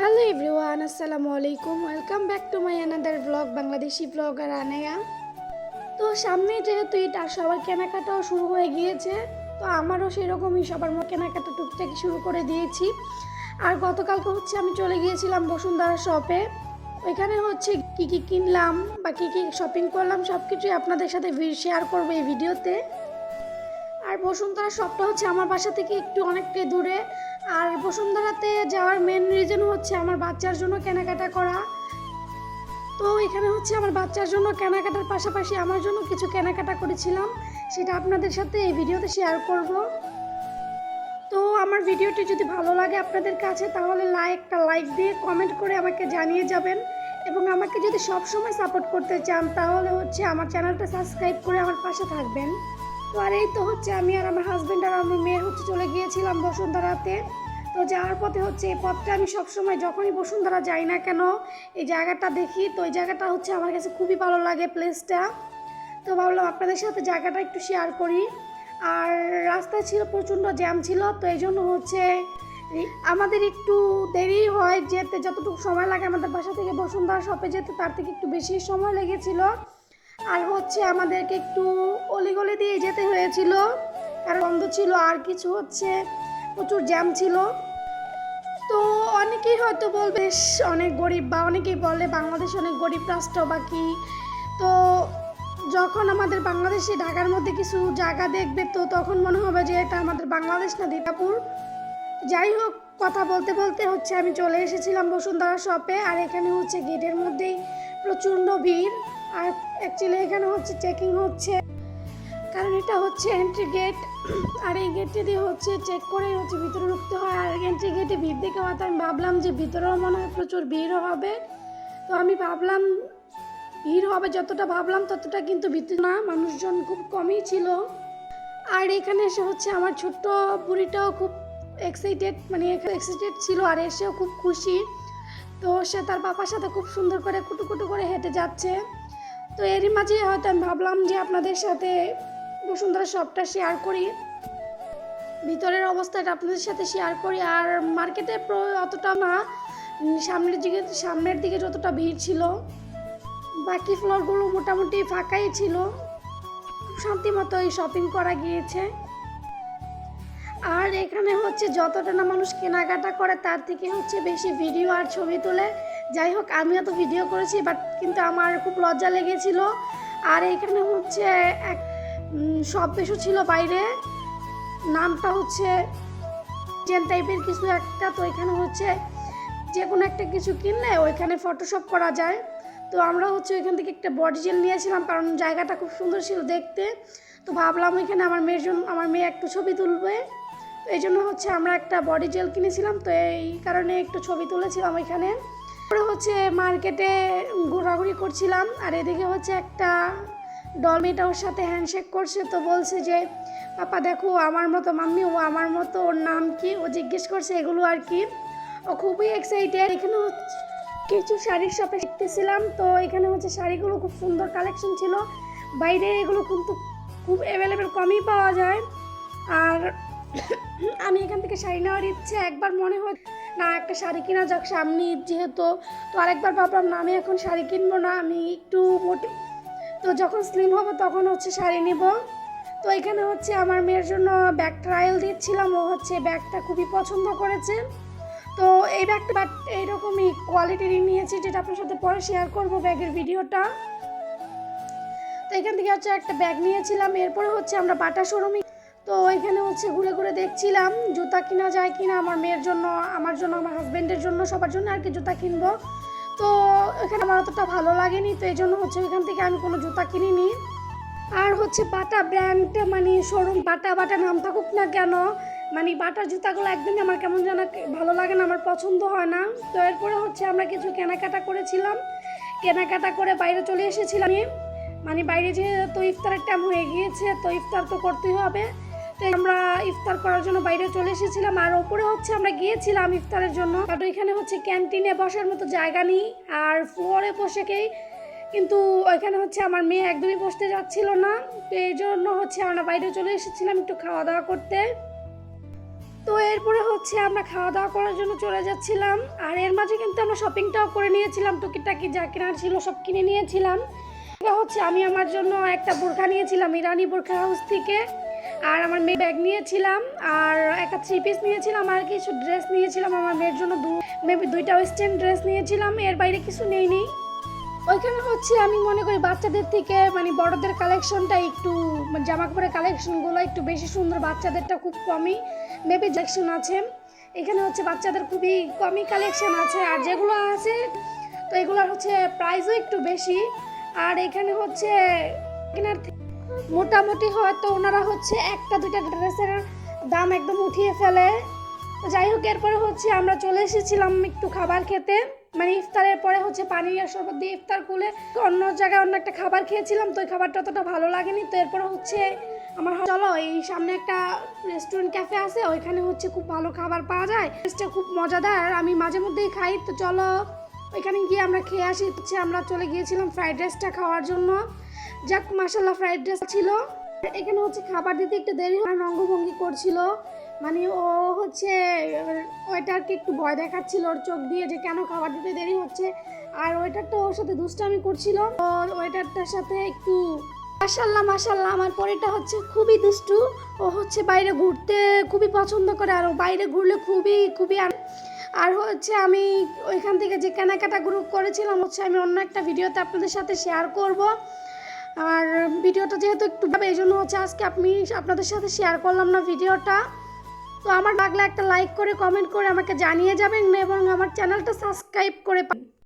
Hello everyone আসসালামু আলাইকুম welcome back to my another blog Bangladeshi blogger Anaya তো সামনে যেহেতু এটা সবার কেনাকাটাও শুরু হয়ে গিয়েছে, তো আমারও সেরকমই সবার মতো কেনাকাটা টুকটাকি শুরু করে দিয়েছি। আর গতকালকে হচ্ছে আমি চলে গিয়েছিলাম বসুন্ধরা শপে ওইখানে হচ্ছে কি কি কিনলাম বা কী কী শপিং করলাম সব কিছুই আপনাদের সাথে শেয়ার করব এই ভিডিওতে বসুন্ধরা শপটা হচ্ছে আমার বাসা থেকে একটু অনেকটাই দূরে। আর বসুন্ধরাতে যাওয়ার মেন রিজন হচ্ছে আমার বাচ্চার জন্য কেনাকাটা করা। তো এখানে হচ্ছে আমার বাচ্চার জন্য কেনাকাটার পাশাপাশি আমার জন্য কিছু কেনাকাটা করেছিলাম। সেটা আপনাদের সাথে এই ভিডিওতে শেয়ার করব। তো আমার ভিডিওটি যদি ভালো লাগে আপনাদের কাছে, তাহলে লাইকটা লাইক দিয়ে কমেন্ট করে আমাকে জানিয়ে যাবেন। এবং আমাকে যদি সব সময় সাপোর্ট করতে চান, তাহলে হচ্ছে আমার চ্যানেলটা সাবস্ক্রাইব করে আমার পাশে থাকবেন। তো আর এই তো হচ্ছে আমি আর আমার হাজব্যান্ড আর আমার মেয়ে হচ্ছে চলে গিয়েছিলাম বসুন্ধরাতে। তো যাওয়ার পথে হচ্ছে এই পথটা আমি সবসময় যখনই বসুন্ধরা যাই না কেন, এই জায়গাটা দেখি। তো এই জায়গাটা হচ্ছে আমার কাছে খুবই ভালো লাগে প্লেসটা তো ভাবলাম আপনাদের সাথে জায়গাটা একটু শেয়ার করি। আর রাস্তায় ছিল, প্রচণ্ড জ্যাম ছিল, তো এই জন্য হচ্ছে আমাদের একটু দেরি হয় যেতে, যতটুকু সময় লাগে আমাদের বাসা থেকে বসুন্ধরা শপে যেতে, তার থেকে একটু বেশি সময় লেগেছিল। আর হচ্ছে আমাদেরকে একটু অলিগলি দিয়ে যেতে হয়েছিল। কারণ বন্ধ ছিল আর কিছু হচ্ছে প্রচুর জ্যাম ছিল। তো অনেকেই হয়তো বলবে "ইস, অনেক গরিব বা অনেকেই বলে বাংলাদেশ অনেক গরিব রাষ্ট্র বা কি? তো যখন আমাদের বাংলাদেশে ঢাকার মধ্যে কিছু জায়গা দেখবে তো তখন মনে হবে যে এটা আমাদের বাংলাদেশ না দিতাপুর যাই হোক কথা বলতে বলতে হচ্ছে আমি চলে এসেছিলাম বসুন্ধরা শপে আর এখানে হচ্ছে গেটের মধ্যেই প্রচণ্ড ভিড়। আর অ্যাকচুয়ালি এখানে হচ্ছে চেকিং হচ্ছে। কারণ এটা হচ্ছে এন্ট্রি গেট আর এই গেটটি দিয়ে হচ্ছে চেক করে হচ্ছে ভিতরে ঢুকতে হয়। আর এন্ট্রি গেটে ভিড় দেখে হয়তো আমি ভাবলাম যে ভিতরেও মনে হয় প্রচুর ভিড় হবে। তো আমি ভাবলাম ভিড় হবে যতটা ভাবলাম ততটা কিন্তু ভিতরে না, মানুষজন খুব কমই ছিল। আর এখানে এসে হচ্ছে আমার ছোট্ট বুড়িটাও খুব এক্সাইটেড মানে এক্সাইটেড ছিল আর এসেও খুব খুশি। তো সে তার বাবার সাথে খুব সুন্দর করে কুটু কুটু করে হেঁটে যাচ্ছে। তো এরই মাঝে হয়তো আমি ভাবলাম যে আপনাদের সাথে বসুন্ধরা সবটা শেয়ার করি। ভিতরের অবস্থাটা আপনাদের সাথে শেয়ার করি। আর মার্কেটে অতটা না, সামনের দিকে সামনের দিকে যতটা ভিড় ছিল, বাকি ফ্লোরগুলো মোটামুটি ফাঁকাই ছিল। শান্তি মতো এই শপিং করা গিয়েছে। আর এখানে হচ্ছে যতটা না মানুষ কেনাকাটা করে, তার থেকে হচ্ছে বেশি ভিডিও আর ছবি তোলে। যাই হোক, আমিও তো ভিডিও করেছি বাট কিন্তু আমার খুব লজ্জা লেগেছিল। আর এখানে হচ্ছে এক সব কিছু ছিল বাইরে। নামটা হচ্ছে জেন টাইপের কিছু একটা, তো এখানে হচ্ছে যে কোনো একটা কিছু কিনলে ওইখানে ফটোশপ করা যায়। তো আমরা হচ্ছে ওইখান থেকে একটা বডি জেল নিয়েছিলাম, কারণ জায়গাটা খুব সুন্দর ছিল দেখতে। তো ভাবলাম ওইখানে আমার মেয়ের জন্য, আমার মেয়ে একটু ছবি তুলবে। এই জন্য হচ্ছে আমরা একটা বডি জেল কিনেছিলাম, তো এই কারণে একটু ছবি তুলেছিলাম ওইখানে। তারপরে হচ্ছে মার্কেটে ঘোরাঘুরি করছিলাম, আর এদিকে হচ্ছে একটা ডল মেয়েটা ওর সাথে হ্যান্ডশেক করছে, তো বলছে যে, পাপা দেখো আমার মতো মাম্মি, ও আমার মতো ওর নাম কি? ও জিজ্ঞেস করছে, এগুলো আর কি? ও খুবই এক্সাইটেড এখানে কিছু শাড়ির শপে শিখতেছিলাম তো এখানে হচ্ছে শাড়িগুলো খুব সুন্দর কালেকশন ছিল। বাইরে এগুলো কিন্তু খুব অ্যাভেলেবেল কমই পাওয়া যায়। আর আমি এখান থেকে শাড়ি নেওয়ার ইচ্ছে, একবার মনে হয় না একটা শাড়ি কেনা যাক সামনে যেহেতু। তো আরেকবার ভাবলাম, না, আমি এখন শাড়ি কিনবো না, আমি একটু মোটে। তো যখন স্লিম হব তখন হচ্ছে শাড়ি নিব। তো এখানে হচ্ছে আমার মেয়ের জন্য ব্যাগ ট্রায়াল দিচ্ছিলাম, ও হচ্ছে ব্যাগটা খুবই পছন্দ করেছে। তো এই ব্যাগটা বাট এইরকমই কোয়ালিটিরই নিয়েছি, যেটা আপনার সাথে পরে শেয়ার করব ব্যাগের ভিডিওটা। তো এখান থেকে হচ্ছে একটা ব্যাগ নিয়েছিলাম, এরপরে হচ্ছে আমরা বাটা শোরুমে তো এখানে হচ্ছে ঘুরে ঘুরে দেখছিলাম, জুতা কিনা যায় কিনা আমার মেয়ের জন্য, আমার জন্য, আমার হাজব্যান্ডের জন্য, সবার জন্য আর কি জুতা কিনবো। তো এখানে আমার অতটা ভালো লাগেনি, তো এই জন্য হচ্ছে এখান থেকে আমি কোনো জুতা কিনিনি। আর হচ্ছে বাটা ব্র্যান্ড মানে শোরুম বাটা বাটা নাম থাকুক না কেন মানে বাটা জুতাগুলো একদমই আমার কেমন যেন ভালো লাগে না, আমার পছন্দ হয় না। তো এরপরে হচ্ছে আমরা কিছু কেনাকাটা করেছিলাম। কেনাকাটা করে বাইরে চলে এসেছিলাম মানে বাইরে যেহেতু ইফতারের টাইম হয়ে গিয়েছে, তো ইফতার তো করতেই হবে। তো আমরা ইফতার করার জন্য বাইরে চলে এসেছিলাম, আর ওপরে হচ্ছে আমরা গিয়েছিলাম ইফতারের জন্য। আর এখানে হচ্ছে ক্যান্টিনে বসার মতো জায়গা নেই, আর ফ্লোরে বসেকেই কিন্তু ওইখানে হচ্ছে আমার মেয়ে একদমই বসতে যাচ্ছিল না। তো এই জন্য হচ্ছে আমরা বাইরে চলে এসেছিলাম একটু খাওয়া দাওয়া করতে। তো এরপরে হচ্ছে আমরা খাওয়া দাওয়া করার জন্য চলে যাচ্ছিলাম, আর এর মাঝে কিন্তু আমরা শপিংটাও করে নিয়েছিলাম, টুকিটাকি যা কেনার ছিল সব কিনে নিয়েছিলাম। হচ্ছে আমি আমার জন্য একটা বোরখা নিয়েছিলাম, ইরানি বোরখা হাউস থেকে। আর আমার মেয়ে ব্যাগ নিয়েছিলাম, আর একটা থ্রি পিস নিয়েছিলাম, আর কিছু ড্রেস নিয়েছিলাম, আমার মেয়ের জন্য দু মেবি দুইটা ওয়েস্টার্ন ড্রেস নিয়েছিলাম, এর বাইরে কিছু নেই নেই ওইখানে হচ্ছে আমি মনে করি বাচ্চাদের থেকে মানে বড়দের কালেকশনটা একটু মানে জামা কাপড়ের কালেকশনগুলো একটু বেশি সুন্দর, বাচ্চাদেরটা খুব কমই মেবি কালেকশন আছে। এখানে হচ্ছে বাচ্চাদের খুবই কমই কালেকশন আছে, আর যেগুলো আছে, তো এগুলোর হচ্ছে প্রাইসও একটু বেশি। আর এখানে হচ্ছে থে- মোটামুটি হয়তো ওনারা হচ্ছে একটা দুইটা ড্রেসের দাম একদম উঠিয়ে ফেলে। যাই হোক, এরপরে হচ্ছে আমরা চলে এসেছিলাম একটু খাবার খেতে। মানে ইফতারের পরে হচ্ছে পানি আর শরবত দিয়ে ইফতার করলে অন্য জায়গায় অন্য একটা খাবার খেয়েছিলাম, তো ওই খাবারটা অতটা ভালো লাগেনি। তো এরপরে হচ্ছে আমার চলো, এই সামনে একটা রেস্টুরেন্ট ক্যাফে আছে, ওইখানে হচ্ছে খুব ভালো খাবার পাওয়া যায়। টেস্টটা খুব মজাদার আমি মাঝে মধ্যেই খাই। তো চলো, ওইখানে গিয়ে আমরা খেয়ে আসি। হচ্ছে আমরা চলে গিয়েছিলাম ফ্রাইড রাইসটা খাওয়ার জন্য। যাক মাসাল্লাহ ফ্রাইড রাইস ছিল। এখানে হচ্ছে খাবার দিতে একটু দেরি হয় অঙ্গভঙ্গি করছিল। মানে ও হচ্ছে ওয়েটারকে একটু ভয় দেখাচ্ছিল ওর চোখ দিয়ে যে কেন খাবার দিতে দেরি হচ্ছে। আর ওয়েটারটা ওর সাথে দুষ্টামি করছিল। তো ওয়েটারটার সাথে একটু মাসাল্লাহ মাসাল্লাহ আমার পরেটা হচ্ছে খুবই দুষ্টু। ও হচ্ছে বাইরে ঘুরতে খুবই পছন্দ করে, আর ও বাইরে ঘুরলে খুবই খুবই আর হচ্ছে আমি ওইখান থেকে যে কেনাকাটাগুলো করেছিলাম, হচ্ছে আমি অন্য একটা ভিডিওতে আপনাদের সাথে শেয়ার করব। আর ভিডিওটা যেহেতু একটু এই জন্য হচ্ছে আজকে আমি আপনাদের সাথে শেয়ার করলাম না ভিডিওটা। তো আমার লাগলে একটা লাইক করে কমেন্ট করে আমাকে জানিয়ে যাবেন এবং আমার চ্যানেলটা সাবস্ক্রাইব করে